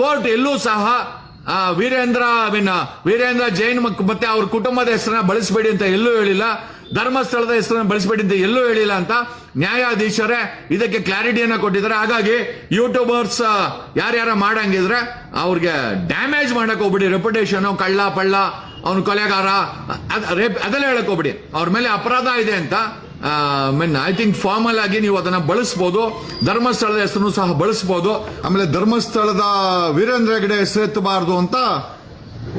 Court ಎಲ್ಲೂ ಸಹ Veerendra I mean Veerendra Jain ಮತ್ತೆ ಅವ್ರ ಕುಟುಂಬದ ಹೆಸರನ್ನ ಬಳಸಬೇಡಿ ಅಂತ ಎಲ್ಲೂ ಹೇಳಿಲ್ಲ. ಧರ್ಮಸ್ಥಳದ ಹೆಸರನ್ನ ಬಳಸಬೇಡಿ ಅಂತ ಎಲ್ಲೂ ಹೇಳಿಲ್ಲ ಅಂತ ನ್ಯಾಯಾಧೀಶರೇ ಇದಕ್ಕೆ ಕ್ಲಾರಿಟಿಯನ್ನ ಕೊಟ್ಟಿದ್ದಾರೆ. ಹಾಗಾಗಿ ಯೂಟ್ಯೂಬರ್ಸ್ ಯಾರ್ಯಾರ ಮಾಡಂಗಿದ್ರೆ ಅವ್ರಿಗೆ ಡ್ಯಾಮೇಜ್ ಮಾಡಕ್ ಹೋಗ್ಬಿಡಿ. ರೆಪ್ಯುಟೇಷನ್ ಕಳ್ಳ ಪಳ್ಳ, ಅವನು ಕೊಲೆಗಾರ ಅದೆಲ್ಲ ಹೇಳಕ್ ಹೋಗ್ಬಿಡಿ. ಅವ್ರ ಮೇಲೆ ಅಪರಾಧ ಇದೆ ಅಂತ ಮೀನ್ ಐ ಥಿಂಕ್ ಫಾರ್ಮಲ್ ಆಗಿ ನೀವು ಅದನ್ನ ಬಳಸಬಹುದು ಧರ್ಮಸ್ಥಳದ ಹೆಸರನ್ನು ಸಹ ಬಳಸಬಹುದು ಆಮೇಲೆ ಧರ್ಮಸ್ಥಳದ ವೀರೇಂದ್ರ ಹೆಗಡೆ ಹೆಸರೆತ್ತಬಾರದು ಅಂತ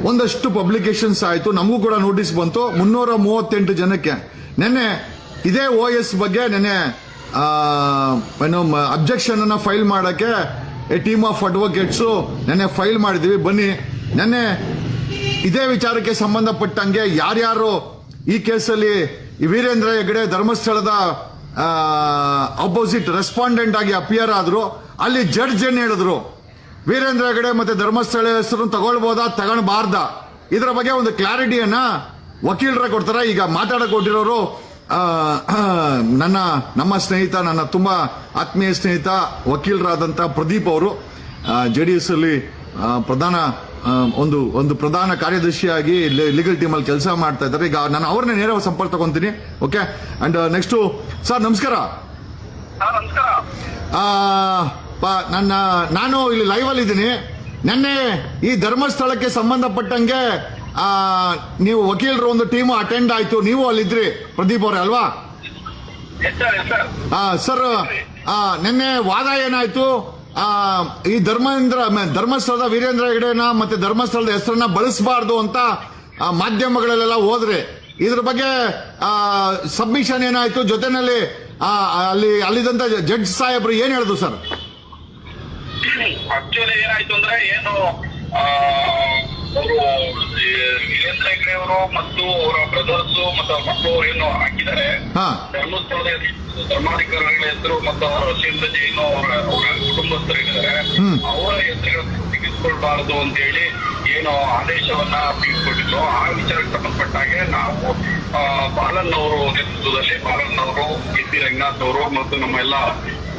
ಒಂದಷ್ಟು ಪಬ್ಲಿಕೇಶನ್ಸ್ ಆಯಿತು. ನಮಗೂ ಕೂಡ ನೋಟಿಸ್ ಬಂತು. ಮುನ್ನೂರ ಮೂವತ್ತೆಂಟು ಜನಕ್ಕೆ. ನೆನ್ನೆ ಇದೇ ಓ ಎಸ್ ಬಗ್ಗೆ ನೆನ್ನೆ ಏನು ಅಬ್ಜೆಕ್ಷನ್ ಅನ್ನ ಫೈಲ್ ಮಾಡಕ್ಕೆ ಎ ಟೀಮ್ ಆಫ್ ಅಡ್ವೊಕೇಟ್ಸ್ ನೆನ್ನೆ ಫೈಲ್ ಮಾಡಿದ್ವಿ. ಬನ್ನಿ. ನೆನ್ನೆ ಇದೇ ವಿಚಾರಕ್ಕೆ ಸಂಬಂಧಪಟ್ಟಂಗೆ ಯಾರ್ಯಾರು ಈ ಕೇಸಲ್ಲಿ ಈ ವೀರೇಂದ್ರ ಹೆಗಡೆ ಧರ್ಮಸ್ಥಳದ ಅಪೋಸಿಟ್ ರೆಸ್ಪಾಂಡೆಂಟ್ ಆಗಿ ಅಪಿಯರ್ ಆದ್ರು, ಅಲ್ಲಿ ಜಡ್ಜ್ ಏನ್ ಹೇಳಿದ್ರು? ವೀರೇಂದ್ರ ಹೆಗಡೆ ಮತ್ತೆ ಧರ್ಮಸ್ಥಳ ಹೆಸರು ತಗೊಳ್ಬೋದಾ, ತಗೊಳ್ಬಾರ್ದ? ಇದರ ಬಗ್ಗೆ ಒಂದು ಕ್ಲಾರಿಟಿಯನ್ನ ವಕೀಲರ ಕೊಡ್ತಾರೆ. ಈಗ ಮಾತಾಡಕ್ ಕೊಟ್ಟಿರೋರು ನನ್ನ, ನಮ್ಮ ಸ್ನೇಹಿತ, ನನ್ನ ತುಂಬಾ ಆತ್ಮೀಯ ಸ್ನೇಹಿತ, ವಕೀಲರಾದಂತ ಪ್ರದೀಪ್ ಅವರು ಜೆ ಡಿ ಎಸ್ ಅಲ್ಲಿ ಪ್ರಧಾನ ಒಂದು ಒಂದು ಪ್ರಧಾನ ಕಾರ್ಯದರ್ಶಿಯಾಗಿ ಲೀಗಲ್ ಟೀಮ್ ಅಲ್ಲಿ ಕೆಲಸ ಮಾಡ್ತಾ ಇದ್ದಾರೆ. ಈಗ ನಾನು ಅವ್ರನ್ನೇ ನೇರ ಸಂಪರ್ಕ ತಗೊಂತೀನಿ ಓಕೆ ಅಂಡ್ ನೆಕ್ಸ್ಟ್ ಸರ್ ನಮಸ್ಕಾರ. ನನ್ನ ನಾನು ಇಲ್ಲಿ ಲೈವ್ ಅಲ್ಲಿ ಇದ್ದೀನಿ. ನಿನ್ನೆ ಈ ಧರ್ಮಸ್ಥಳಕ್ಕೆ ಸಂಬಂಧಪಟ್ಟಂಗೆ ಆ, ನೀವು ವಕೀಲರು ಒಂದು ಟೀಮ್ ಅಟೆಂಡ್ ಆಯ್ತು. ನೀವು ಅಲ್ಲಿದ್ರಿ ಪ್ರದೀಪ್ ಅವರೇ ಅಲ್ವಾ? ಸರ್ ನಿನ್ನೆ ವಾದ ಏನಾಯ್ತು? ಈ ಧರ್ಮೇಂದ್ರ ಧರ್ಮಸ್ಥಳದ ವೀರೇಂದ್ರ ಹೆಗಡೆನ ಮತ್ತೆ ಧರ್ಮಸ್ಥಳದ ಹೆಸರನ್ನ ಬಳಸಬಾರ್ದು ಅಂತ ಮಾಧ್ಯಮಗಳಲ್ಲೆಲ್ಲ ಹೋದ್ರೆ, ಇದ್ರ ಬಗ್ಗೆ ಸಬ್ಮಿಷನ್ ಏನಾಯ್ತು? ಜೊತೆನಲ್ಲಿ ಅಲ್ಲಿ ಅಲ್ಲಿದಂತ ಜಡ್ಜ್ ಸಾಹೇಬ್ರು ಏನ್ ಹೇಳಿದ್ರು ಸರ್? ಆಕ್ಚುಲಿ ಏನಾಯ್ತು ಅಂದ್ರೆ ಏನು ವೀರೇಂದ್ರ ಹೆಗ್ಡೆ ಅವರು ಮತ್ತು ಅವರ ಬ್ರದರ್ಸ್ ಮತ್ತು ಅವ್ರ ಮಕ್ಕಳು ಏನು ಹಾಕಿದ್ದಾರೆ. ಹಾ. ಧರ್ಮಸ್ಥಳದ ಹೆಸರು, ಧರ್ಮಾಧಿಕಾರಿಗಳ ಹೆಸರು ಮತ್ತು ಅವರ ವಸೀಂದ್ರ ಜೈನು ಅವರ ಅವರ ಕುಟುಂಬಸ್ಥರಿದ್ದಾರೆ. ಹ್ಮ್. ಅವರ ಹೆಸರುಗಳನ್ನು ತೆಗೆದುಕೊಳ್ಬಾರದು ಅಂತ ಹೇಳಿ ಏನು ಆದೇಶವನ್ನ ತೆಗೆದುಕೊಂಡಿದ್ರು ಆ ವಿಚಾರಕ್ಕೆ ಸಂಬಂಧಪಟ್ಟ ಹಾಗೆ ನಾವು ಆ, ಬಾಲನ್ ಅವರು ನೇತೃತ್ವದಲ್ಲಿ ಬಾಲನ್ ಅವರು ಕೆ ರಂಗನಾಥ್ ಅವರು ಮತ್ತು ನಮ್ಮ ಎಲ್ಲ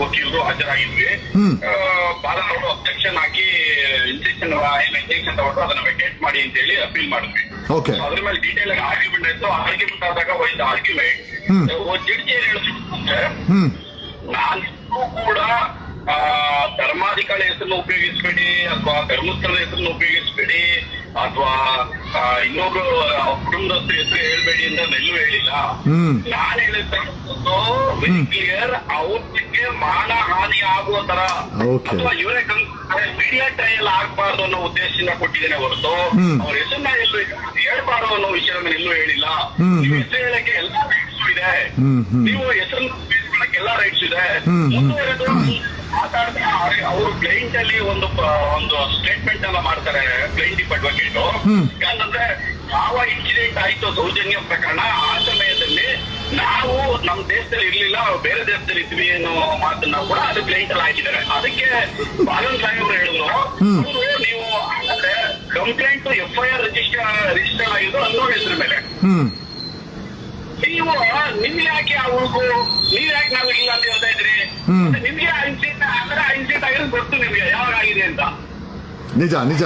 ವಕೀಲರು ಹಾಜರಾಗಿದ್ವಿ. ಅವರು ಅಬ್ಜೆಕ್ಷನ್ ಹಾಕಿ ಇಂಜೆಕ್ಷನ್ ಇಂಜೆಕ್ಷನ್ ತಗೊಂಡು ಅದನ್ನ ವೆಕೇಟ್ ಮಾಡಿ ಅಂತ ಹೇಳಿ ಅಪೀಲ್ ಮಾಡಿದ್ವಿ ಅದ್ರ ಮೇಲೆ ಡೀಟೇಲ್ ಆಗಿ ಆರ್ಗ್ಯುಮೆಂಟ್ ಆಯ್ತು ಆರ್ಗ್ಯುಮೆಂಟ್ ಆದಾಗ ಒಂದು ಆರ್ಗ್ಯುಮೆಂಟ್. ಜಡ್ಜಿ ಏನ್ ಹೇಳಿದ್ರು ನಾನು ಕೂಡ ಆ, ಧರ್ಮಾಧಿಕಾರಿ ಹೆಸರನ್ನು ಉಪಯೋಗಿಸ್ಬೇಡಿ ಅಥವಾ ಧರ್ಮಸ್ಥಳದ ಹೆಸರನ್ನು ಉಪಯೋಗಿಸಬೇಡಿ. ಅಥವಾ ಇನ್ನೊಬ್ರು ಕುಟುಂಬದ ಹೆಸರು ಹೇಳ್ಬೇಡಿ ಅಂತ ನೆಲ್ಲು ಹೇಳಿಲ್ಲ. ನಾನು ಹೇಳಿದ್ದು ಕ್ಲಿಯರ್ ಅವ್ರಿಗೆ ಮಾನ ಹಾನಿ ಆಗುವ ತರ. ಅಥವಾ ಇವರೇ ಮೀಡಿಯಾ ಟ್ರಯಲ್ ಆಗ್ಬಾರ್ದು ಅನ್ನೋ ಉದ್ದೇಶದಿಂದ ಕೊಟ್ಟಿದ್ದೇನೆ ಹೊರತು. ಅವ್ರ ಹೆಸರನ್ನ ಎಲ್ಲೂ ಹೇಳ್ಬಾರ್ದು ಅನ್ನೋ ವಿಷಯ ನಾನು ಎಲ್ಲೂ ಹೇಳಿಲ್ಲ. ಹೆಸರು ಹೇಳಕ್ಕೆ ಎಲ್ಲ ಇದೆ. ನೀವು ಹೆಸರನ್ನು ಉಪಯೋಗಿಸ್ಕೊಳ್ಳಕ್ಕೆ ಎಲ್ಲ ರೈಟ್ಸ್ ಇದೆ. ಮುಂದುವರೆದು ಮಾತಾಡ್ತಾ ಅವರು ಕ್ಲೈಂಟ್ ಅಲ್ಲಿ ಒಂದು ಒಂದು ಸ್ಟೇಟ್ಮೆಂಟ್ ಎಲ್ಲ ಮಾಡ್ತಾರೆ ಕ್ಲೈಂಟ್ ಅಡ್ವೊಕೇಟ್. ಯಾಕಂದ್ರೆ ಯಾವ ಇನ್ಸಿಡೆಂಟ್ ಆಯ್ತು ದೌರ್ಜನ್ಯ ಪ್ರಕರಣ ಆ ಸಮಯದಲ್ಲಿ ನಾವು ನಮ್ಮ ದೇಶದಲ್ಲಿ ಇರ್ಲಿಲ್ಲ ಬೇರೆ ದೇಶದಲ್ಲಿ ಇದ್ವಿ ಅನ್ನೋ ಮಾತನ್ನ ಕೂಡ ಅದು ಕ್ಲೈಂಟ್ ಅಲ್ಲಿ ಹಾಕಿದ್ದಾರೆ. ಅದಕ್ಕೆ ಬಾಲನ್ ಸಾಹೇಬ್ರು ಹೇಳಿದ್ರು ಅವ್ರು ನೀವು complaint F I R register register ಆಗಿದ್ದು ಅನ್ನೋನ್ ಹೆಸರು ಮೇಲೆ ನೀವು ನಿಮ್ಗೆ ಯಾಕೆ ಅವ್ರಿಗೂ ನೀವ್ ಯಾಕೆ ನಾವು ಇಲ್ಲ ಅಂತ ಹೇಳ್ತಾ ಇದ್ರಿ? ನಿಮ್ಗೆ ಇನ್ಸಿಡೆಂಟ್ ಅಂದ್ರೆ ಇನ್ಸಿಡೆಂಟ್ ಆಗಿರೋದು ಗೊತ್ತು ನಿಮ್ಗೆ ಯಾವಾಗ ಆಗಿದೆ ಅಂತ. ನಿಜ ನಿಜ.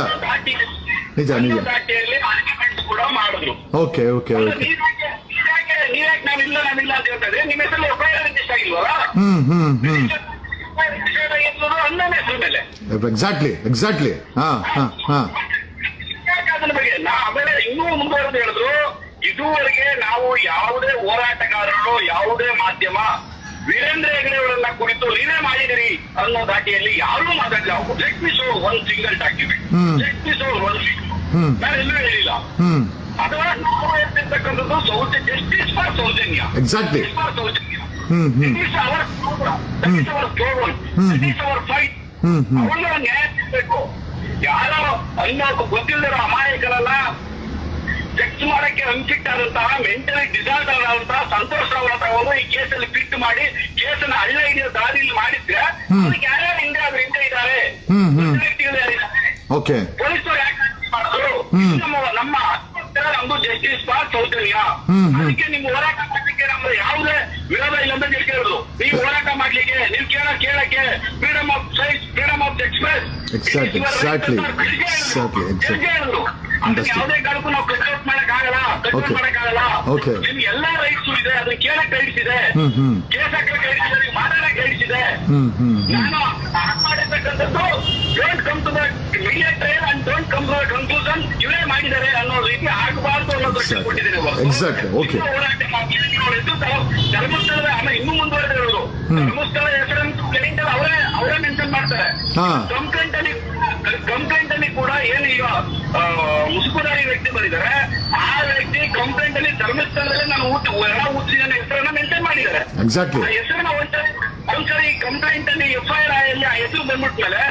ನಿಜ, ನಿಜ. ದಾಟಿಯಲ್ಲಿ ಆರ್ಗ್ಯುಮೆಂಟ್ ಕೂಡ ಮಾಡಿದ್ರು. Okay okay okay. ಯಾಕೆ ನಾವಿಲ್ಲ ನಾವಿಲ್ಲ ಅಂತ ಹೇಳ್ತಾ ಇದ್ರಿ? ನಿಮ್ಮ ಹೆಸರು ಎಫ್ ಐ ಆರ್ ರಿಜಿಸ್ಟರ್ ಆಗಿಲ್ವಲ್ಲ ಹ್ಮ್ ಹ್ಮ್. ಹ್ಮ್ ಅನ್ನನ ಹೆಸರು ಮೇಲೆ. ಎಕ್ಸಾಕ್ಟ್ಲಿ ಎಕ್ಸಾಕ್ಟ್ಲಿ ಹಾ ಹಾ ಹಾ. ಅದನ್ನ ಬಗ್ಗೆ? ನಾ ಆಮೇಲೆ ಇನ್ನೂ ಮುಂದುವರೆದು ಹೇಳಿದ್ರು. ಇದುವರೆಗೆ ನಾವು ಯಾವುದೇ ಹೋರಾಟಗಾರರು ಯಾವುದೇ ಮಾಧ್ಯಮ ವೀರೇಂದ್ರ ಹೆಗಡೆ ಅವರನ್ನ ಕುರಿತು ನೀವೇ ಮಾಡಿದಿರಿ ಅನ್ನೋ ದಾಟಿಯಲ್ಲಿ ಯಾರೂ ಮಾತಾಡಲಿಲ್ಲ. Let me show one single document. Let me show one hmm. ನಾನು ಎಲ್ಲೂ ಹೇಳಿಲ್ಲ. ಅಥವಾ ನಾವು ಹೇಳ್ತಿರ್ತಕ್ಕಂಥದ್ದು Soujanya. Justice for Soujanya. Exactly. For Soujanya. our fight. Hmm, hmm. ಅವ್ರನ್ನ ನ್ಯಾಯ ಸಿಗ್ಬೇಕು ಯಾರೋ ಅನ್ನೋ ಗೊತ್ತಿಲ್ಲದ ಅಮಾಯಕರನ್ನ ಚೆಕ್ ಮಾಡಕ್ಕೆ ಅಂಕಿಟ್ಟಾದಂತಹ ಮೆಂಟಲಿ ಡಿಸಾರ್ಡರ್ ಆದಂತಹ ಸಂತೋಷ್ ಅವರು ಈ ಈ ಕೇಸಲ್ಲಿ ಫಿಟ್ ಮಾಡಿ ಕೇಸನ್ನ ಹಳ್ಳ ಹಿಡಿಯೋ ದಾರಿಯಲ್ಲಿ ಮಾಡಿದ್ರೆ ಯಾರ್ಯಾರು ಹಿಂದೆ ಅಂತ ಹಿಂದೆ ಇದ್ದಾರೆ. ಓಕೆ. ಪೊಲೀಸರು ಯಾಕೆ ಮಾಡಿದ್ರು. ನಮ್ಮ ನಮ್ಮ ನಮ್ದು ಜಸ್ಟಿಸ್ ಪಾ ಸೌಜನ್ಯ. ಅದಕ್ಕೆ ನಿಮ್ಗೆ ಹೋರಾಟ ಮಾಡಲಿಕ್ಕೆ ನಮ್ಮ ಯಾವುದೇ ವಿರೋಧ ಇಲ್ಲ ಅಂತ ಕೇಳಿದ್ರು ನೀವು ಹೋರಾಟ ಮಾಡ್ಲಿಕ್ಕೆ ನೀವು ಕೇಳ ಕೇಳಕ್ಕೆ freedom of sight freedom of express exactly exactly exactly. ಅದಕ್ಕೆ ಯಾವುದೇ ಕಾರಣಕ್ಕೂ ನಾವು ಕಟ್ಔಟ್ ಮಾಡಕ್ ಆಗಲ್ಲ ಕಟ್ ಔಟ್ ಮಾಡಕ್ ಆಗಲ್ಲ ನಿಮ್ ನಿಮ್ಗೆ ಎಲ್ಲಾ ರೈಟ್ಸ್ ಇದೆ ಅದನ್ನ ಕೇಳಕ್ ರೈಟ್ಸ್ ಇದೆ. ಕೇಸ್ ಹಾಕಕ್ ರೈಟ್ಸ್ ಇದೆ ನೀವು ಮಾತಾಡಕ್ ರೈಟ್ಸ್ ಇದೆ ನಾನು ಆಡ್ ಮಾಡಿರ್ತಕ್ಕಂಥದ್ದು don't come to the media trial and don't come to the conclusion ಇವರೇ ಮಾಡಿದ್ದಾರೆ. ಧರ್ಮಸ್ಥಳದ ಆಮೇಲೆ ಇನ್ನೂ ಮುಂದುವರೆದಿರೋದು. ಧರ್ಮಸ್ಥಳ ಹೆಸರನ್ನು ಕ್ಲೈಂಟ್ ಅವರೇ ಅವರೇ ಮೆನ್ಷನ್ ಮಾಡ್ತಾರೆ. ಕಂಪ್ಲೇಂಟ್ ಅಲ್ಲಿ ಕಂಪ್ಲೇಂಟ್ ಅಲ್ಲಿ ಕೂಡ ಏನು ಈಗ ಮುಸುಕುದಾರಿ ವ್ಯಕ್ತಿ ಬಂದಿದ್ದಾರೆ. ಆ ವ್ಯಕ್ತಿ ಕಂಪ್ಲೇಂಟ್ ಅಲ್ಲಿ ಧರ್ಮಸ್ಥಳದಲ್ಲಿ ನಾನು ಊಟ ಒಳ ಊಟಿನ ಹೆಸರನ್ನ ಮೆನ್ಷನ್ ಮಾಡಿದ್ದಾರೆ. ಎಕ್ಸಾಕ್ಟ್ಲಿ ಆ ಹೆಸರನ್ನ ಒಂದ್ಸರಿ ಒಂದ್ಸರಿ ಕಂಪ್ಲೇಂಟ್ ಅಲ್ಲಿ ಎಫ್ ಐ ಆರ್ ಅಲ್ಲಿ ಆ ಹೆಸರು ಬಂದ್ಬಿಟ್ಮೇಲೆ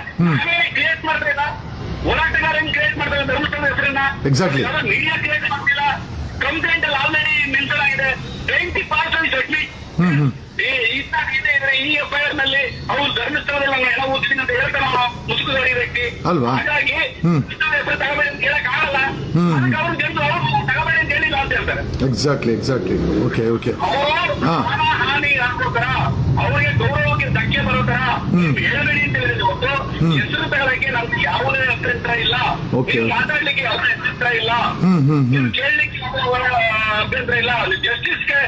ಕ್ರಿಯೇಟ್ ಮಾಡ್ರೇನಾ ಹೋರಾಟಗಾರನ್ ಕ್ರಿಯೇಟ್ ಮಾಡ್ತಾರೆ ಧರ್ಮಸ್ಥಳ ಹೆಸರನ್ನ. ಎಕ್ಸಾಕ್ಟ್ಲಿ ಮೀಡಿಯಾ ಕ್ರಿಯೇಟ್ ಮಾಡ್ತಿಲ್ಲ ಕಂಪ್ಲೇಂಟ್ ಅಲ್ಲಿ ಆಲ್ರೆಡಿ ಮೆನ್ಷನ್ ಆಗಿದೆ. ಟ್ವೆಂಟಿ ಪರ್ಸೆಂಟ್ ಸಬ್ಮಿಟ್ ಈ ಎಫ್ ಐ ಆರ್ನಲ್ಲಿ ಅವ್ರು ಧರ್ಮಸ್ಥಳದಲ್ಲಿ ನಾನು ಹೆಣ ಓದ್ತೀನಿ ಅಂತ ಮುಸುಕುದಾರಿ ವ್ಯಕ್ತಿ. ಅಲ್ವಾ? ಹಾಗಾಗಿ ಹ್ಮ್. ಮುಸುಕುದಾರಿ ತಗೋಬೇಡಿ ಅಂತ ಹೇಳಕ್ ಆಗಲ್ಲ. ಅವ್ರು ತಗೋಬೇಡಿ ಅಂತ ಹೇಳಿಲ್ಲ ಅಂತ ಹೇಳ್ತಾರೆ. ಎಕ್ಸಾಕ್ಟ್ಲಿ ಎಕ್ಸಾಕ್ಟ್ಲಿ ಓಕೆ ಓಕೆ ಅವರು ಹಾ. ಮಾನ ಹಾನಿ ಆಗೋ ತರ ಅವರಿಗೆ ಗೌರವಕ್ಕೆ ಧಕ್ಕೆ ಬರೋ ತರ ನೀವು ಹೇಳಬೇಡಿ ಅಂತ ಹೇಳಿದ್ರೆ ಹೊತ್ತು ಹೆಸರು ತಗೊಳಕ್ಕೆ ನಮ್ಗೆ ಯಾವುದೇ ಅಭ್ಯಂತರ ಇಲ್ಲ. ಮಾತಾಡ್ಲಿಕ್ಕೆ ಯಾವುದೇ ಅಭ್ಯಂತರ ಇಲ್ಲ. ನೀವು ಕೇಳಲಿಕ್ಕೆ ಅಭ್ಯಂತರ ಇಲ್ಲ. ಜಸ್ಟಿಸ್ಗೆ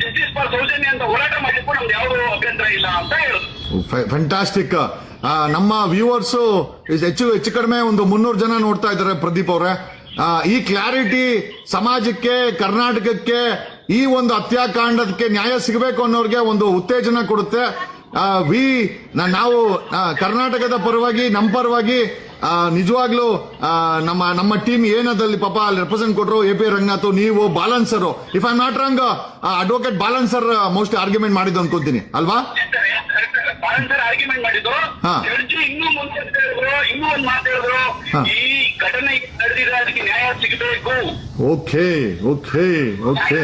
ಜಸ್ಟಿಸ್ ಫಾರ್ ಸೌಜನ್ಯ ಅಂತ ಹೋರಾಟ ಮಾಡ್ಲಿಕ್ಕೂ ನಮ್ಗೆ ಯಾವುದೇ ಅಭ್ಯಂತರ ಇಲ್ಲ ಅಂತ ಹೇಳುದು. ಫ್ಯಾಂಟಾಸ್ಟಿಕ್ ನಮ್ಮ ವ್ಯೂವರ್ಸ್ ಹೆಚ್ಚು ಹೆಚ್ಚು ಕಡಿಮೆ ಒಂದು ಮುನ್ನೂರು ಜನ ನೋಡ್ತಾ ಇದ್ದಾರೆ ಪ್ರದೀಪ್ ಅವರೇ. ಈ ಕ್ಲಾರಿಟಿ ಸಮಾಜಕ್ಕೆ ಕರ್ನಾಟಕಕ್ಕೆ ಈ ಒಂದು ಹತ್ಯಾಕಾಂಡಕ್ಕೆ ನ್ಯಾಯ ಸಿಗಬೇಕು ಅನ್ನೋರಿಗೆ ಒಂದು ಉತ್ತೇಜನ ಕೊಡುತ್ತೆ. ವಿ ನಾವು ಕರ್ನಾಟಕದ ಪರವಾಗಿ ನಮ್ಮ ಪರವಾಗಿ ನಿಜವಾಗ್ಲೂ ನಮ್ಮ ನಮ್ಮ ಟೀಮ್ ಏನದಲ್ಲಿ ಪಾಪ ಅಲ್ಲಿ ರೆಪ್ರೆಸೆಂಟ್ ಕೊಟ್ಟರು ಎ ಪಿ ರಂಗನಾಥ್ ನೀವು Balan sir if I not wrong advocate Balan sir most argument ಮಾಡಿದ್ದು ಅನ್ಕೊಂತೀನಿ. ಅಲ್ವಾ? ಓಕೆ ಓಕೆ ಓಕೆ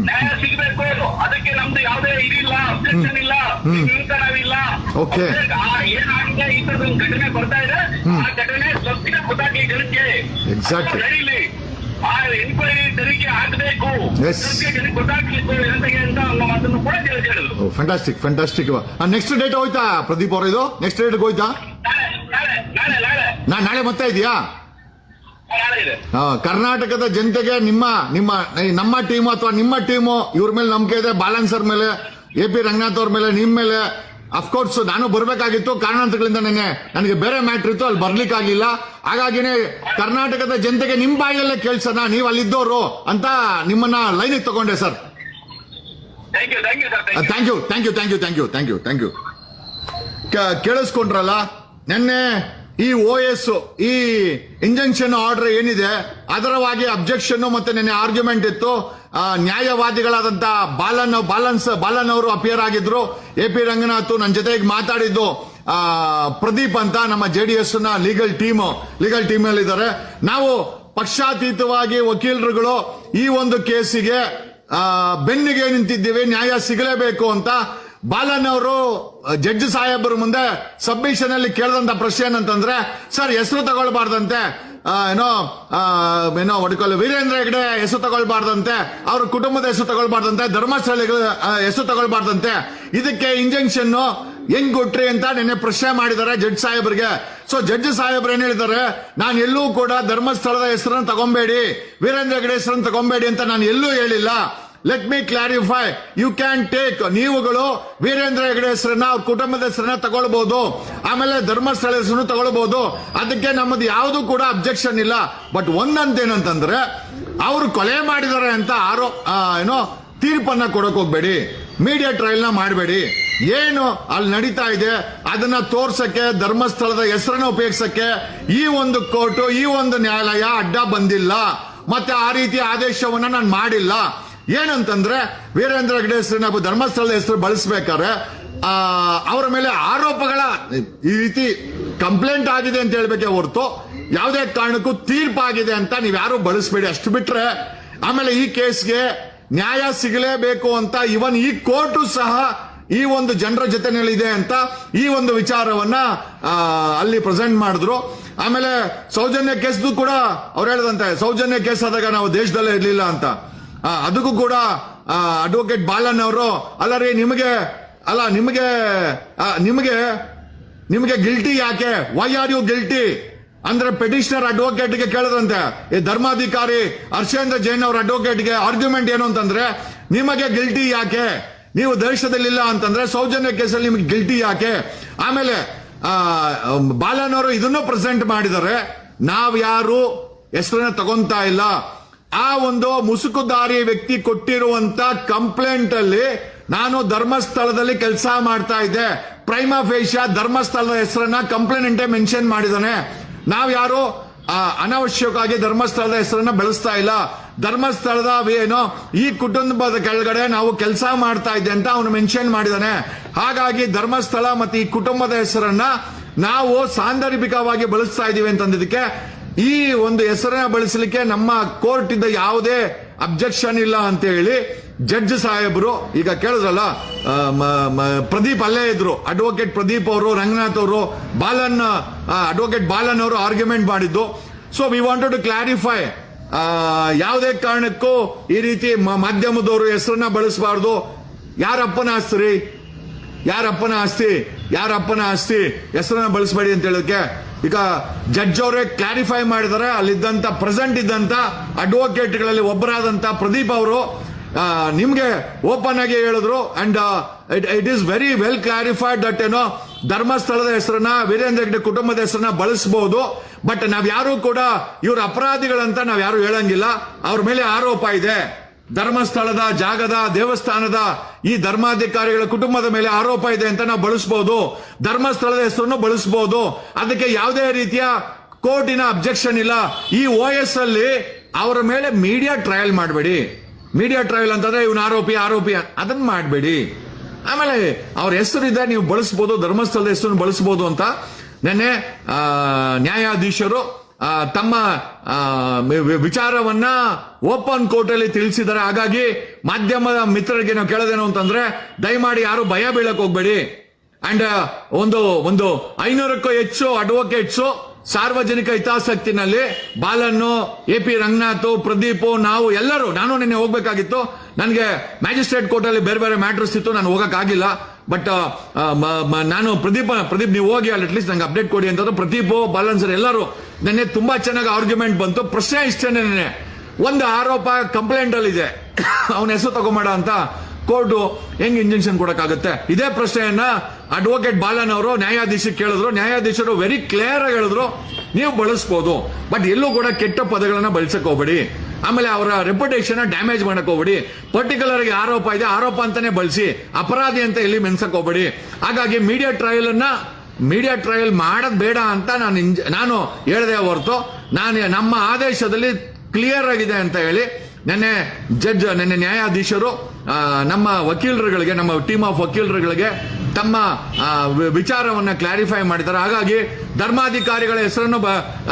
ನ್ಯಾಯ ಸಿಗಬೇಕು ಅದಕ್ಕೆ ನಮ್ದು ಯಾವುದೇ ಇದಿಲ್ಲ ಅಬ್ಜೆಕ್ಷನ್ ಇಲ್ಲ Okay. ಏನಾಗಿದೆ ಈ ತರದ ಒಂದು ಘಟನೆ ಬರ್ತಾ ಇದೆ ಆ ಘಟನೆ ಸತ್ಯ ಗೊತ್ತಾಗ್ಲಿ ಜನಕ್ಕೆ. ಅದು ನಡೀಲಿ ಆ ಎನ್ಕ್ವೈರಿ ತನಿಖೆ ಆಗ್ಬೇಕು Yes. ಸತ್ಯ ಜನಕ್ಕೆ ಗೊತ್ತಾಗ್ಲಿಕ್ಕೆ ಜನತೆಗೆ ಅಂತ ಅನ್ನೋ ಮಾತನ್ನು ಕೂಡ ತಿಳಿಸಿ ಹೇಳಿದ್ರು. ಫ್ಯಾಂಟಾಸ್ಟಿಕ್ ಫ್ಯಾಂಟಾಸ್ಟಿಕ್ ನೆಕ್ಸ್ಟ್ ಡೇಟ್ ಹೋಯ್ತಾ ಪ್ರದೀಪ್ ಅವ್ರ ಇದು? ನೆಕ್ಸ್ಟ್ ಡೇಟ್ ಹೋಯ್ತಾ? ನಾಳೆ ನಾಳೆ ನಾಳೆ ನಾ ನಾಳೆ ಮತ್ತೆ ಇದೆಯಾ? ಕರ್ನಾಟಕದ ಜನತೆಗೆ ನಿಮ್ಮ ನಿಮ್ಮ ನಮ್ಮ ಟೀಮ್ ಅಥವಾ ನಿಮ್ಮ ಟೀಮು ಇವ್ರ ಮೇಲೆ ನಂಬಿಕೆ ಇದೆ ಬಾಲನ್ಸರ್ ಮೇಲೆ ಎ ಪಿ ರಂಗನಾಥ್ ಅವ್ರ ಮೇಲೆ ನಿಮ್ಮ ಮೇಲೆ. ಅಫ್ಕೋರ್ಸ್ ನಾನು ಬರಬೇಕಾಗಿತ್ತು ಕಾರಣಾಂತರಗಳಿಂದ ನೆನೆ ನನಗೆ ಬೇರೆ ಮ್ಯಾಟ್ರ್ ಇತ್ತು ಅಲ್ಲಿ ಬರ್ಲಿಕ್ಕಾಗಿಲ್ಲ ಹಾಗಾಗಿನೇ ಕರ್ನಾಟಕದ ಜನತೆಗೆ ನಿಮ್ಮ ಬಾಯಲ್ಲೇ ಕೇಳ್ಸೋಣ ನೀವು ಅಲ್ಲಿದ್ದವರು ಅಂತ ನಿಮ್ಮನ್ನ ಲೈನಿಗೆ ತಗೊಂಡೆ sir thank you thank you thank you thank you thank you thank you ಕೇಳಿಸ್ಕೊಂಡ್ರಲ್ಲ? ನಿನ್ನೆ ಈ O S E injunction order ಏನಿದೆ, ಅದರವಾಗಿ ಅಬ್ಜೆಕ್ಷನ್ ಮತ್ತೆ ನಿನ್ನೆ ಆರ್ಗ್ಯುಮೆಂಟ್ ಇತ್ತು. ನ್ಯಾಯವಾದಿಗಳಾದಂತ ಬಾಲನ್, ಬಾಲನ್ಸ್ ಬಾಲನ್ ಅವರು ಅಪಿಯರ್ ಆಗಿದ್ರು. ಎ ಪಿ ರಂಗನಾಥ್ ನನ್ನ ಜೊತೆಗೆ ಮಾತಾಡಿದ್ದು ಪ್ರದೀಪ್ ಅಂತ ನಮ್ಮ ಜೆ ಡಿ ಎಸ್ನ ಲೀಗಲ್ ಟೀಮ್ ಲೀಗಲ್ ಟೀಮ್ ಅಲ್ಲಿ ಇದ್ದಾರೆ ನಾವು ಪಕ್ಷಾತೀತವಾಗಿ ವಕೀಲರುಗಳು ಈ ಒಂದು ಕೇಸಿಗೆ ಬೆನ್ನಿಗೆ ನಿಂತಿದ್ದೀವಿ, ನ್ಯಾಯ ಸಿಗಲೇಬೇಕು ಅಂತ ಬಾಲನ್ ಅವರು ಜಡ್ಜ್ ಸಾಹೇಬರ ಮುಂದೆ ಸಬ್ಮಿಷನ್ ಅಲ್ಲಿ ಕೇಳಿದಂತ ಪ್ರಶ್ನೆ ಏನಂತಂದ್ರೆ, ಸರ್, ಹೆಸರು ತಗೊಳ್ಬಾರ್ದಂತೆ ಏನೋ ಏನೋ ಒಡ್ಕೊಳ್ಳಿ ವೀರೇಂದ್ರ ಹೆಗ್ಡೆ ಹೆಸರು ತಗೊಳ್ಬಾರ್ದಂತೆ, ಅವ್ರ ಕುಟುಂಬದ ಹೆಸರು ತಗೊಳ್ಬಾರ್ದಂತೆ, ಧರ್ಮಸ್ಥಳಗಳ ಹೆಸರು ತಗೊಳ್ಬಾರ್ದಂತೆ, ಇದಕ್ಕೆ ಇಂಜೆಕ್ಷನ್ ಹೆಂಗ್ ಕೊಟ್ರಿ ಅಂತ ನಿನ್ನೆ ಪ್ರಶ್ನೆ ಮಾಡಿದ್ದಾರೆ ಜಡ್ಜ್ ಸಾಹೇಬರಿಗೆ. ಸೊ ಜಡ್ಜ್ ಸಾಹೇಬ್ರು ಏನ್ ಹೇಳಿದ್ದಾರೆ, ನಾನು ಎಲ್ಲೂ ಕೂಡ ಧರ್ಮಸ್ಥಳದ ಹೆಸರನ್ನು ತಗೊಂಬೇಡಿ, ವೀರೇಂದ್ರ ಹೆಗಡೆ ಹೆಸರನ್ನು ತಗೊಂಬೇಡಿ ಅಂತ ನಾನು ಎಲ್ಲೂ ಹೇಳಿಲ್ಲ. Let me clarify you can take ನೀವುಗಳು ವೀರೇಂದ್ರ ಹೆಗಡೆ ಹೆಸರನ್ನ, ಅವ್ರ ಕುಟುಂಬದ ಹೆಸರನ್ನ ತಗೊಳ್ಬಹುದು ಆಮೇಲೆ ಧರ್ಮಸ್ಥಳ ಹೆಸರನ್ನು ತಗೊಳ್ಬಹುದು ಅದಕ್ಕೆ ನಮ್ಮದು ಯಾವುದು ಕೂಡ ಅಬ್ಜೆಕ್ಷನ್ ಇಲ್ಲ. ಬಟ್ ಒಂದಂತೇನಂತಂದ್ರೆ ಅವರು ಕೊಲೆ ಮಾಡಿದ್ದಾರೆ ಅಂತ ಆರೋ ಏನೋ ತೀರ್ಪನ್ನ ಕೊಡಕ್ ಹೋಗ್ಬೇಡಿ. ಮೀಡಿಯಾ ಟ್ರಯಲ್ನ ಮಾಡಬೇಡಿ. ಏನು ಅಲ್ಲಿ ನಡೀತಾ ಇದೆ, ಅದನ್ನ ತೋರ್ಸಕ್ಕೆ, ಧರ್ಮಸ್ಥಳದ ಹೆಸರನ್ನ ಉಪಯೋಗಿಸಕ್ಕೆ ಈ ಒಂದು ಕೋರ್ಟು, ಈ ಒಂದು ನ್ಯಾಯಾಲಯ ಅಡ್ಡ ಬಂದಿಲ್ಲ. ಮತ್ತೆ ಆ ರೀತಿ ಆದೇಶವನ್ನ ನಾನು ಮಾಡಿಲ್ಲ. ಏನಂತಂದ್ರೆ ವೀರೇಂದ್ರ ಹೆಗ್ಡೆ ಹೆಸರಿನ ಧರ್ಮಸ್ಥಳದ ಹೆಸರು ಬಳಸ್ಬೇಕಾದ್ರೆ ಅವರ ಮೇಲೆ ಆರೋಪಗಳ ಈ ರೀತಿ ಕಂಪ್ಲೇಂಟ್ ಆಗಿದೆ ಅಂತ ಹೇಳ್ಬೇಕೆ ಹೊರತು ಯಾವುದೇ ಕಾರಣಕ್ಕೂ ತೀರ್ಪಾಗಿದೆ ಅಂತ ನೀವು ಯಾರು ಬಳಸಬೇಡಿ. ಅಷ್ಟು ಬಿಟ್ರೆ ಆಮೇಲೆ ಈ ಕೇಸ್ಗೆ ನ್ಯಾಯ ಸಿಗಲೇಬೇಕು ಅಂತ ಇವನ್ ಈ ಕೋರ್ಟು ಸಹ ಈ ಒಂದು ಜನರ ಜೊತೆನಲ್ಲಿದೆ ಅಂತ ಈ ಒಂದು ವಿಚಾರವನ್ನ ಅಲ್ಲಿ ಪ್ರೆಸೆಂಟ್ ಮಾಡಿದ್ರು. ಆಮೇಲೆ ಸೌಜನ್ಯ ಕೇಸ್ದು ಕೂಡ ಅವ್ರು ಹೇಳದಂತೆ, ಸೌಜನ್ಯ ಕೇಸ್ ಆದಾಗ ನಾವು ದೇಶದಲ್ಲೇ ಇರಲಿಲ್ಲ ಅಂತ. ಅದಕ್ಕೂ ಕೂಡ ಅಡ್ವೊಕೇಟ್ ಬಾಲನ್ ಅವರು ಅಲ್ಲ ರೀ ನಿಮಗೆ ಅಲ್ಲ ನಿಮಗೆ ನಿಮಗೆ ನಿಮಗೆ ಗಿಲ್ಟಿ ಯಾಕೆ? ವೈ ಆರ್ ಯು ಗಿಲ್ಟಿ ಅಂದ್ರೆ ಪೆಟಿಷನರ್ ಅಡ್ವೊಕೇಟ್ಗೆ ಕೇಳದಂತೆ ಈ ಧರ್ಮಾಧಿಕಾರಿ ಹರ್ಷೇಂದ್ರ ಜೈನ್ ಅವರ ಅಡ್ವೊಕೇಟ್ಗೆ ಆರ್ಗ್ಯುಮೆಂಟ್ ಏನು ಅಂತಂದ್ರೆ ನಿಮಗೆ ಗಿಲ್ಟಿ ಯಾಕೆ? ನೀವು ದೇಶದಲ್ಲಿಲ್ಲ ಅಂತಂದ್ರೆ ಸೌಜನ್ಯ ಕೇಸಲ್ಲಿ ನಿಮಗೆ ಗಿಲ್ಟಿ ಯಾಕೆ? ಆಮೇಲೆ ಆ, ಬಾಲನ್ ಅವರು ಇದನ್ನು ಪ್ರೆಸೆಂಟ್ ಮಾಡಿದರೆ ನಾವ್ ಯಾರು ಹೆಸರನ್ನ ತಗೊಂತಾ ಇಲ್ಲ? ಆ ಒಂದು ಮುಸುಕುದಾರಿ ವ್ಯಕ್ತಿ ಕೊಟ್ಟಿರುವಂತ ಕಂಪ್ಲೇಂಟ್ ಅಲ್ಲಿ ನಾನು ಧರ್ಮಸ್ಥಳದಲ್ಲಿ ಕೆಲಸ ಮಾಡ್ತಾ ಇದ್ದೆ. ಪ್ರೈಮ್ ಏಷ್ಯಾ ಧರ್ಮಸ್ಥಳದ ಹೆಸರನ್ನ ಕಂಪ್ಲೇಂಟೇ ಮೆನ್ಷನ್ ಮಾಡಿದಾನೆ ನಾವ್ ಯಾರು? ಆ, ಅನಾವಶ್ಯಕವಾಗಿ ಧರ್ಮಸ್ಥಳದ ಹೆಸರನ್ನ ಬೆಳೆಸ್ತಾ ಇಲ್ಲ. ಧರ್ಮಸ್ಥಳದ ಏನು ಈ ಕುಟುಂಬದ ಕೆಳಗಡೆ ನಾವು ಕೆಲಸ ಮಾಡ್ತಾ ಇದ್ದೆ ಅಂತ ಅವನು ಮೆನ್ಷನ್ ಮಾಡಿದಾನೆ ಹಾಗಾಗಿ ಧರ್ಮಸ್ಥಳ ಮತ್ತು ಈ ಕುಟುಂಬದ ಹೆಸರನ್ನ ನಾವು ಸಾಂದರ್ಭಿಕವಾಗಿ ಬಳಸ್ತಾ ಇದೀವಿ ಅಂತಂದಿದ್ದಕ್ಕೆ ಈ ಒಂದು ಹೆಸರನ್ನ ಬಳಸಲಿಕ್ಕೆ ನಮ್ಮ ಕೋರ್ಟ್ ಇಂದ ಯಾವುದೇ ಅಬ್ಜೆಕ್ಷನ್ ಇಲ್ಲ ಅಂತ ಹೇಳಿ ಜಡ್ಜ್ ಸಾಹೇಬರು, ಈಗ ಕೇಳಿದ್ರಲ್ಲ ಪ್ರದೀಪ್ ಅಲ್ಲೇ ಇದ್ರು. ಅಡ್ವೊಕೇಟ್ ಪ್ರದೀಪ್ ಅವರು, ರಂಗನಾಥ್ ಅವರು, ಬಾಲನ್ ಅಡ್ವೊಕೇಟ್ ಬಾಲನ್ ಅವರು ಆರ್ಗ್ಯುಮೆಂಟ್ ಮಾಡಿದ್ದು. So we wanted to clarify ಯಾವುದೇ ಕಾರಣಕ್ಕೂ ಈ ರೀತಿ ಮಾಧ್ಯಮದವರು ಹೆಸರನ್ನ ಬಳಸಬಾರ್ದು. ಯಾರಪ್ಪನ ಆಸ್ತಿ ಯಾರಪ್ಪನ ಆಸ್ತಿ? ಯಾರಪ್ಪನ ಆಸ್ತಿ? ಹೆಸರನ್ನ ಬಳಸಬೇಡಿ ಅಂತ ಹೇಳೋಕೆ ಈಗ ಜಡ್ಜ್ ಅವರೇ ಕ್ಲಾರಿಫೈ ಮಾಡಿದರೆ, ಅಲ್ಲಿದ್ದಂತ ಪ್ರೆಸೆಂಟ್ ಇದ್ದಂತ ಅಡ್ವೊಕೇಟ್ಗಳಲ್ಲಿ ಒಬ್ಬರಾದಂತ ಪ್ರದೀಪ್ ಅವರು ನಿಮಗೆ ಓಪನ್ ಆಗಿ ಹೇಳಿದ್ರು and it is very well clarified that ಏನೋ, ಧರ್ಮಸ್ಥಳದ ಹೆಸರನ್ನ, ವೀರೇಂದ್ರ ಹೆಗ್ಡೆ ಕುಟುಂಬದ ಹೆಸರನ್ನ ಬಳಸಬಹುದು ಬಟ್ ನಾವ್ ಯಾರು ಕೂಡ ಇವ್ರ ಅಪರಾಧಿಗಳಂತ ನಾವ್ ಯಾರು ಹೇಳಂಗಿಲ್ಲ. ಅವ್ರ ಮೇಲೆ ಆರೋಪ ಇದೆ. ಧರ್ಮಸ್ಥಳದ, ಜಾಗದ, ದೇವಸ್ಥಾನದ ಈ ಧರ್ಮಾಧಿಕಾರಿಗಳ ಕುಟುಂಬದ ಮೇಲೆ ಆರೋಪ ಇದೆ ಅಂತ ನಾವು ಬಳಸಬಹುದು ಧರ್ಮಸ್ಥಳದ ಹೆಸರನ್ನು ಬಳಸಬಹುದು ಅದಕ್ಕೆ ಯಾವುದೇ ರೀತಿಯ ಕೋರ್ಟಿನ ಅಬ್ಜೆಕ್ಷನ್ ಇಲ್ಲ. ಈ ಓ ಎಸ್ ಅಲ್ಲಿ ಅವರ ಮೇಲೆ ಮೀಡಿಯಾ ಟ್ರಯಲ್ ಮಾಡಬೇಡಿ. ಮೀಡಿಯಾ ಟ್ರಯಲ್ ಅಂತಂದ್ರೆ ಇವನು ಆರೋಪಿ ಆರೋಪಿ ಅದನ್ನ ಮಾಡಬೇಡಿ. ಆಮೇಲೆ ಅವ್ರ ಹೆಸರಿದೆ ನೀವು ಬಳಸಬಹುದು ಧರ್ಮಸ್ಥಳದ ಹೆಸರನ್ನು ಬಳಸಬಹುದು ಅಂತ. ನೆನ್ನೆ ನ್ಯಾಯಾಧೀಶರು ತಮ್ಮ ವಿಚಾರವನ್ನ ಓಪನ್ ಕೋರ್ಟ್ ಅಲ್ಲಿ ತಿಳಿಸಿದ್ದಾರೆ. ಹಾಗಾಗಿ ಮಾಧ್ಯಮದ ಮಿತ್ರರಿಗೆ ನಾವು ಕೇಳೋದೇನು ಅಂತಂದ್ರೆ, ದಯಮಾಡಿ ಯಾರು ಭಯ ಬೀಳಕ್ ಹೋಗ್ಬೇಡಿ. ಅಂಡ್, ಒಂದು ಒಂದು ಐನೂರಕ್ಕೂ ಹೆಚ್ಚು ಅಡ್ವೊಕೇಟ್ಸ್ ಸಾರ್ವಜನಿಕ ಹಿತಾಸಕ್ತಿನಲ್ಲಿ ಬಾಲನ್ನು ಎ ಪಿ ರಂಗನಾಥ್, ಪ್ರದೀಪ್, ನಾವು ಎಲ್ಲರೂ, ನಾನು ನಿನ್ನೆ ಹೋಗ್ಬೇಕಾಗಿತ್ತು. ನನಗೆ ಮ್ಯಾಜಿಸ್ಟ್ರೇಟ್ ಕೋರ್ಟ್ ಅಲ್ಲಿ ಬೇರೆ ಬೇರೆ ಮ್ಯಾಟರ್ಸ್ ಇತ್ತು, ನಾನು ಹೋಗಕ್ಕಾಗಿಲ್ಲ. ಬಟ್ ನಾನು ಪ್ರದೀಪ್ ಪ್ರದೀಪ್, ನೀವು ಹೋಗಿ ಅಲ್ಲಿ ಅಟ್ಲೀಸ್ಟ್ ನಂಗೆ ಅಪ್ಡೇಟ್ ಕೊಡಿ ಅಂತಂದ್ರೆ ಪ್ರದೀಪ್ ಬಾಲನ್ ಸರ್ ಎಲ್ಲರೂ ನೆನ್ನೆ ತುಂಬಾ ಚೆನ್ನಾಗಿ ಆರ್ಗ್ಯುಮೆಂಟ್ ಬಂತು. ಪ್ರಶ್ನೆ ಇಷ್ಟೇ ನೆನ್ನೆ. ಒಂದು ಆರೋಪ ಕಂಪ್ಲೇಂಟ್ ಅಲ್ಲಿ ಇದೆ. ಅವನ ಹೆಸರು ತಗೊಂಬೇಡ ಅಂತ ಕೋರ್ಟು ಹೆಂಗ್ ಇಂಜೆಕ್ಷನ್ ಕೊಡಕ್ಕಾಗುತ್ತೆ? ಇದೇ ಪ್ರಶ್ನೆಯನ್ನ ಅಡ್ವೊಕೇಟ್ ಬಾಲನ್ ಅವರು ನ್ಯಾಯಾಧೀಶಕ್ಕೆ ಕೇಳಿದ್ರು. ನ್ಯಾಯಾಧೀಶರು ವೆರಿ ಕ್ಲಿಯರ್ ಆಗಿ ಹೇಳಿದ್ರು. ನೀವು ಬಳಸ್ಬೋದು. ಬಟ್ ಎಲ್ಲೂ ಕೂಡ ಕೆಟ್ಟ ಪದಗಳನ್ನ ಬಳಸಕ್ ಹೋಗ್ಬೇಡಿ. ಆಮೇಲೆ ಅವರ ರೆಪ್ಯುಟೇಷನ್ ಡ್ಯಾಮೇಜ್ ಮಾಡಕ್ ಹೋಗ್ಬೇಡಿ. ಪರ್ಟಿಕ್ಯುಲರ್ ಆಗಿ ಆರೋಪ ಇದೆ. ಆರೋಪ ಅಂತಾನೆ ಬಳಸಿ. ಅಪರಾಧಿ ಅಂತ ಇಲ್ಲಿ ಮೆನ್ಸಕ್ ಹೋಗ್ಬೇಡಿ. ಹಾಗಾಗಿ ಮೀಡಿಯಾ ಟ್ರಯಲ್ ಅನ್ನ ಮೀಡಿಯಾ ಟ್ರಯಲ್ ಮಾಡೋದು ಬೇಡ ಅಂತ ನಾನು ಇಂಜ- ನಾನು ಹೇಳಿದೆ ಹೊರತು. ನಾನು ನಮ್ಮ ಆದೇಶದಲ್ಲಿ ಕ್ಲಿಯರ್ ಆಗಿದೆ ಅಂತ ಹೇಳಿ ನೆನ್ನೆ ಜಡ್ಜ್ ನೆನ್ನೆ ನ್ಯಾಯಾಧೀಶರು ನಮ್ಮ ವಕೀಲರುಗಳಿಗೆ, ನಮ್ಮ ಟೀಮ್ ಆಫ್ ವಕೀಲರುಗಳಿಗೆ ತಮ್ಮ ವಿಚಾರವನ್ನು ಕ್ಲಾರಿಫೈ ಮಾಡಿದ್ದಾರೆ. ಹಾಗಾಗಿ ಧರ್ಮಾಧಿಕಾರಿಗಳ ಹೆಸರನ್ನು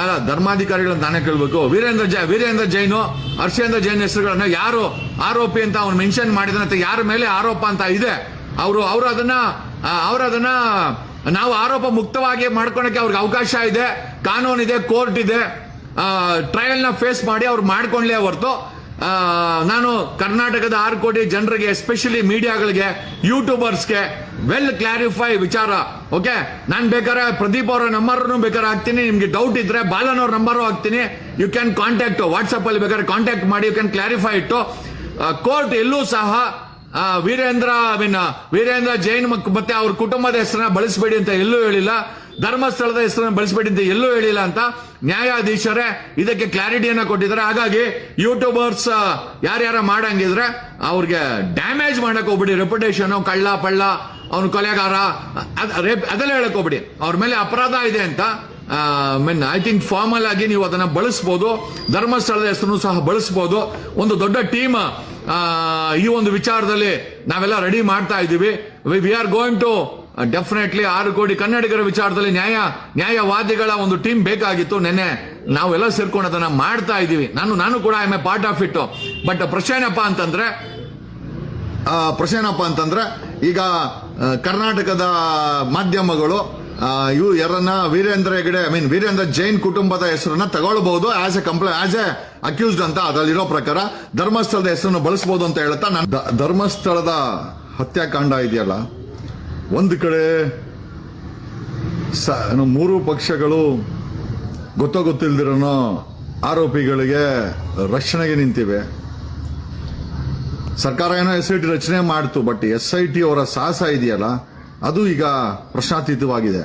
ಅಲ್ಲ ಧರ್ಮಾಧಿಕಾರಿಗಳನ್ನ ನಾನೇ ಕೇಳಬೇಕು. ವೀರೇಂದ್ರ ಜೈ, ವೀರೇಂದ್ರ ಜೈನು, ಹರ್ಷೇಂದ್ರ ಜೈನ್ ಹೆಸರುಗಳನ್ನ ಯಾರು ಆರೋಪಿ ಅಂತ ಅವನು ಮೆನ್ಷನ್ ಮಾಡಿದಂತೆ ಯಾರ ಮೇಲೆ ಆರೋಪ ಅಂತ ಇದೆ. ಅವರು ಅವರು ಅದನ್ನ ಅವರು ಅದನ್ನ ನಾವು ಆರೋಪ ಮುಕ್ತವಾಗಿ ಮಾಡ್ಕೊಳಕ್ಕೆ ಅವ್ರಿಗೆ ಅವಕಾಶ ಇದೆ, ಕಾನೂನಿದೆ ಕೋರ್ಟ್ ಇದೆ ಟ್ರಯಲ್ನ ಫೇಸ್ ಮಾಡಿ ಅವ್ರು ಮಾಡ್ಕೊಂಡ್ಲೇ ಹೊರತು ನಾನು ಕರ್ನಾಟಕದ ಆರು ಕೋಟಿ ಜನರಿಗೆ ಎಸ್ಪೆಷಲಿ ಮೀಡಿಯಾಗಳಿಗೆ ಯೂಟ್ಯೂಬರ್ಸ್ಗೆ ವೆಲ್ ಕ್ಲಾರಿಫೈ ವಿಚಾರ ಓಕೆ ನಾನು ಬೇಕಾದ್ರೆ ಪ್ರದೀಪ್ ಅವರ ನಂಬರ್ನು ಬೇಕಾದ್ರೆ ಹಾಕ್ತೀನಿ. ನಿಮಗೆ ಡೌಟ್ ಇದ್ರೆ ಬಾಲನ್ ಅವ್ರ ನಂಬರು ಹಾಕ್ತೀನಿ. ಯು ಕ್ಯಾನ್ ಕಾಂಟ್ಯಾಕ್ಟ್ ವಾಟ್ಸ್ಆಪ್ ಅಲ್ಲಿ ಬೇಕಾದ್ರೆ ಕಾಂಟ್ಯಾಕ್ಟ್ ಮಾಡಿ you can clarify it court ಎಲ್ಲೂ ಸಹ ವೀರೇಂದ್ರ ಐ ಮೀನ್ ವೀರೇಂದ್ರ ಜೈನ್ ಮತ್ತೆ ಅವ್ರ ಕುಟುಂಬದ ಹೆಸರನ್ನ ಬಳಸಬೇಡಿ ಅಂತ ಎಲ್ಲೂ ಹೇಳಿಲ್ಲ. ಧರ್ಮಸ್ಥಳದ ಹೆಸರನ್ನ ಬಳಸಬೇಡಿ ಅಂತ ಎಲ್ಲೂ ಹೇಳಿಲ್ಲ ಅಂತ ನ್ಯಾಯಾಧೀಶರೇ ಇದಕ್ಕೆ ಕ್ಲಾರಿಟಿಯನ್ನು ಕೊಟ್ಟಿದ್ದಾರೆ. ಹಾಗಾಗಿ ಯೂಟ್ಯೂಬರ್ಸ್ ಯಾರ್ಯಾರ ಮಾಡಂಗಿದ್ರೆ ಅವ್ರಿಗೆ ಡ್ಯಾಮೇಜ್ ಮಾಡಕ್ ಹೋಗ್ಬಿಡಿ. ರೆಪ್ಯುಟೇಷನ್ ಕಳ್ಳ, ಪಳ್ಳ ಅವನು ಕೊಲೆಗಾರ. ರೇಪ್ ಅದೆಲ್ಲ ಹೇಳಕ್ ಹೋಗ್ಬಿಡಿ ಅವ್ರ ಮೇಲೆ ಅಪರಾಧ ಇದೆ ಅಂತ ಮೀನ್ ಐ ಥಿಂಕ್ ಫಾರ್ಮಲ್ ಆಗಿ ನೀವು ಅದನ್ನ ಬಳಸ್ಬೋದು. ಧರ್ಮಸ್ಥಳದ ಹೆಸರನ್ನು ಸಹ ಬಳಸ್ಬೋದು. ಒಂದು ದೊಡ್ಡ ಟೀಮ್ ಈ ಒಂದು ವಿಚಾರದಲ್ಲಿ ನಾವೆಲ್ಲ ರೆಡಿ ಮಾಡ್ತಾ ಇದ್ದೀವಿ. We are going to definitely ಆರು ಕೋಟಿ ಕನ್ನಡಿಗರ ವಿಚಾರದಲ್ಲಿ ನ್ಯಾಯ ನ್ಯಾಯವಾದಿಗಳ ಒಂದು ಟೀಮ್ ಬೇಕಾಗಿತ್ತು. ನೆನ್ನೆ ನಾವೆಲ್ಲ ಸೇರ್ಕೊಂಡು ಅದನ್ನ ಮಾಡ್ತಾ ಇದ್ದೀವಿ. ನಾನು ನಾನು ಕೂಡ I a part of it but ಪ್ರಶ್ನೆ ಏನಪ್ಪಾ ಅಂತಂದ್ರೆ ಆ, ಪ್ರಶ್ನೆ ಏನಪ್ಪ ಅಂತಂದ್ರೆ ಈಗ ಕರ್ನಾಟಕದ ಮಾಧ್ಯಮಗಳು ಇವು ಯಾರನ್ನ ವೀರೇಂದ್ರ ಹೆಗಡೆ ಐ ಮೀನ್ ವೀರೇಂದ್ರ ಜೈನ್ ಕುಟುಂಬದ ಹೆಸರನ್ನ ತಗೊಳ್ಬಹುದು as a complain as a accused ಅಂತ ಅದರಲ್ಲಿರೋ ಪ್ರಕಾರ ಧರ್ಮಸ್ಥಳದ ಹೆಸರನ್ನು ಬಳಸಬಹುದು ಅಂತ ಹೇಳ್ತಾ ನಾನು. ಧರ್ಮಸ್ಥಳದ ಹತ್ಯಾಕಾಂಡ ಇದೆಯಲ್ಲ, ಒಂದು ಕಡೆ ಮೂರು ಪಕ್ಷಗಳು ಗೊತ್ತೋ ಗೊತ್ತಿಲ್ದಿರೋನೋ ಆರೋಪಿಗಳಿಗೆ ರಕ್ಷಣೆಗೆ ನಿಂತಿವೆ. ಸರ್ಕಾರ ಏನೋ ಎಸ್ ಐ ಟಿ ರಚನೆ ಮಾಡ್ತು ಬಟ್ ಎಸ್ ಐ ಟಿ ಅವರ ಸಾಹಸ ಇದೆಯಲ್ಲ, ಅದು ಈಗ ಪ್ರಶ್ನಾತೀತವಾಗಿದೆ.